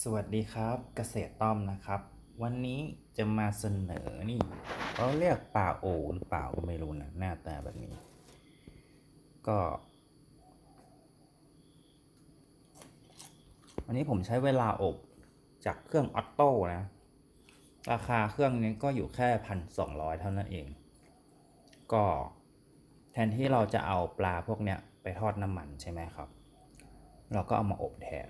สวัสดีครับเกษตรต้อมนะครับ วันนี้จะมาเสนอนี่เขาเรียกปลาโอหรือเปล่าก็ไม่รู้นะหน้าตาแบบนี้ ก็ วันนี้ผมใช้เวลาอบจากเครื่องออตโต้นะ ราคาเครื่องนี้ก็อยู่แค่พันสองร้อยเท่านั้นเอง ก็แทนที่เราจะเอาปลาพวกเนี้ยไปทอดน้ำมันใช่ไหมครับ เราก็เอามาอบแทน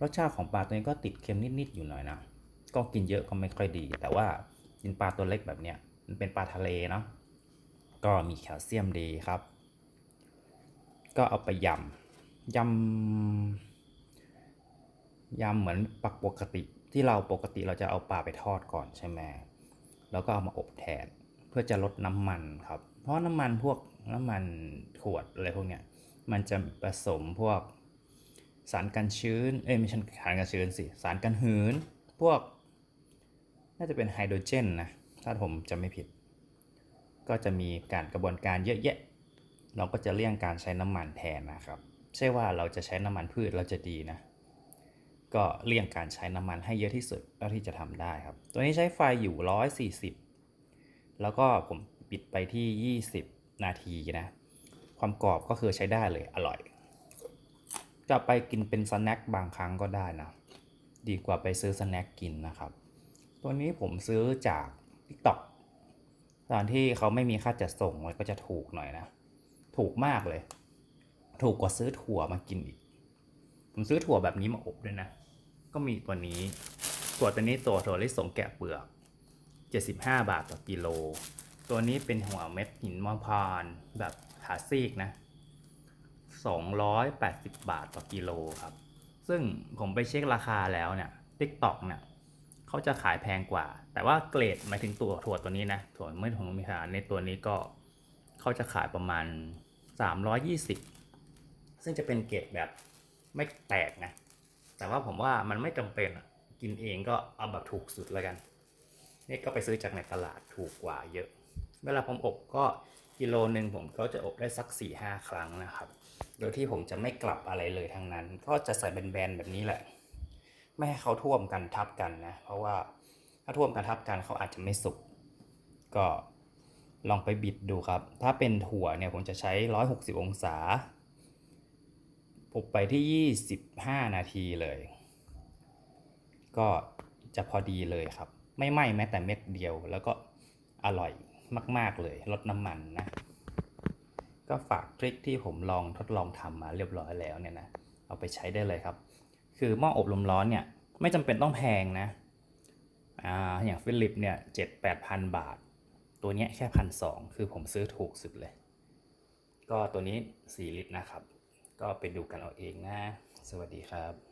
รสชาติของปลาตัวนี้ก็ติดเค็มนิดๆอยู่หน่อยนะ ก็กินเยอะก็ไม่ค่อยดี แต่ว่ากินปลาตัวเล็กแบบเนี้ยมันเป็นปลาทะเลเนาะ ก็มีแคลเซียมดีครับ ก็เอาไปยำยำยำเหมือนปักปกติที่เราปกติเราจะเอาปลาไปทอดก่อนใช่ไหมแล้วก็เอามาอบแทนเพื่อจะลดน้ำมันครับ เพราะน้ำมันพวกน้ำมันขวดอะไรพวกเนี้ยมันจะผสมพวก สารกันชื้น เอ้ยไม่ใช่สารกันชื้นสิ สารกันหืน พวก น่าจะเป็นไฮโดรเจนนะ ถ้าผมจะไม่ผิด ก็จะมีการกระบวนการเยอะแยะ เราก็จะเลี่ยงการใช้น้ำมันแทนนะครับ ใช่ว่าเราจะใช้น้ำมันพืชเราจะดีนะ ก็เลี่ยงการใช้น้ำมันให้เยอะที่สุดเท่าที่จะทำได้ครับ ตัวนี้ใช้ไฟอยู่ 140 แล้วก็ผมปิดไปที่ 20 นาทีนะ ความกรอบก็คือใช้ได้เลย อร่อย จะไปกินเป็นสแน็คบางครั้งก็ได้นะ ดีกว่าไปซื้อสแน็คกินนะครับ ตัวนี้ผมซื้อจาก TikTok ตอนที่เขาไม่มีค่าจัดส่งมันก็จะถูกหน่อยนะ ถูกมากเลย ถูกกว่าซื้อถั่วมากินอีก ผมซื้อถั่วแบบนี้มาอบด้วยนะ ก็มีตัวนี้ ถั่วตัวนี้ตัวถั่วลิสงแกะเปลือก 75 บาทต่อกิโล ตัวนี้เป็นหัวเม็ดหินมะพราวแบบขาซีกนะ 280 บาทต่อกิโลครับ ซึ่งผมไปเช็คราคาแล้วเนี่ย TikTok เนี่ยเขาจะขายแพงกว่า แต่ว่าเกรดหมายถึงตัวถั่วตัวนี้นะถั่วไม่ถุงมีขนาดในตัวนี้ก็เขาจะขายประมาณ 320 ซึ่งจะเป็นเกรดแบบไม่แตกนะ แต่ว่าผมว่ามันไม่จำเป็นกินเองก็เอาแบบถูกสุดแล้วกัน นี่ก็ไปซื้อจากในตลาดถูกกว่าเยอะ เวลาผมอบก็ กิโลหนึ่งผมก็จะอบได้สัก4ี่ห้าครั้งนะครับ โดยที่ผมจะไม่กลับอะไรเลยทั้งนั้น ก็จะใส่เป็นแบนๆแบบนี้แหละ ไม่ให้เขาท่วมกันทับกันนะ เพราะว่าถ้าท่วมกันทับกันเขาอาจจะไม่สุก ก็ลองไปบิดดูครับ ถ้าเป็นถั่วเนี่ยผมจะใช้ 160 องศาอบไปที่ 25 นาทีเลย ก็จะพอดีเลยครับ ไม่ไหม้แม้แต่เม็ดเดียวแล้วก็อร่อย มาก ๆ เลยลดน้ำมันนะ ก็ฝากทริคที่ผมลองทดลองทำมาเรียบร้อยแล้วเนี่ยนะเอาไปใช้ได้เลยครับ คือหม้ออบลมร้อนเนี่ยไม่จำเป็นต้องแพงนะอ่าอย่างฟิลิปเนี่ยเจ็ดแปดพันบาท ตัวเนี้ยแค่พันสองคือผมซื้อถูกสุดเลย ก็ตัวนี้ 4 ลิตรนะครับ ก็ไปดูกันเอาเองนะ สวัสดีครับ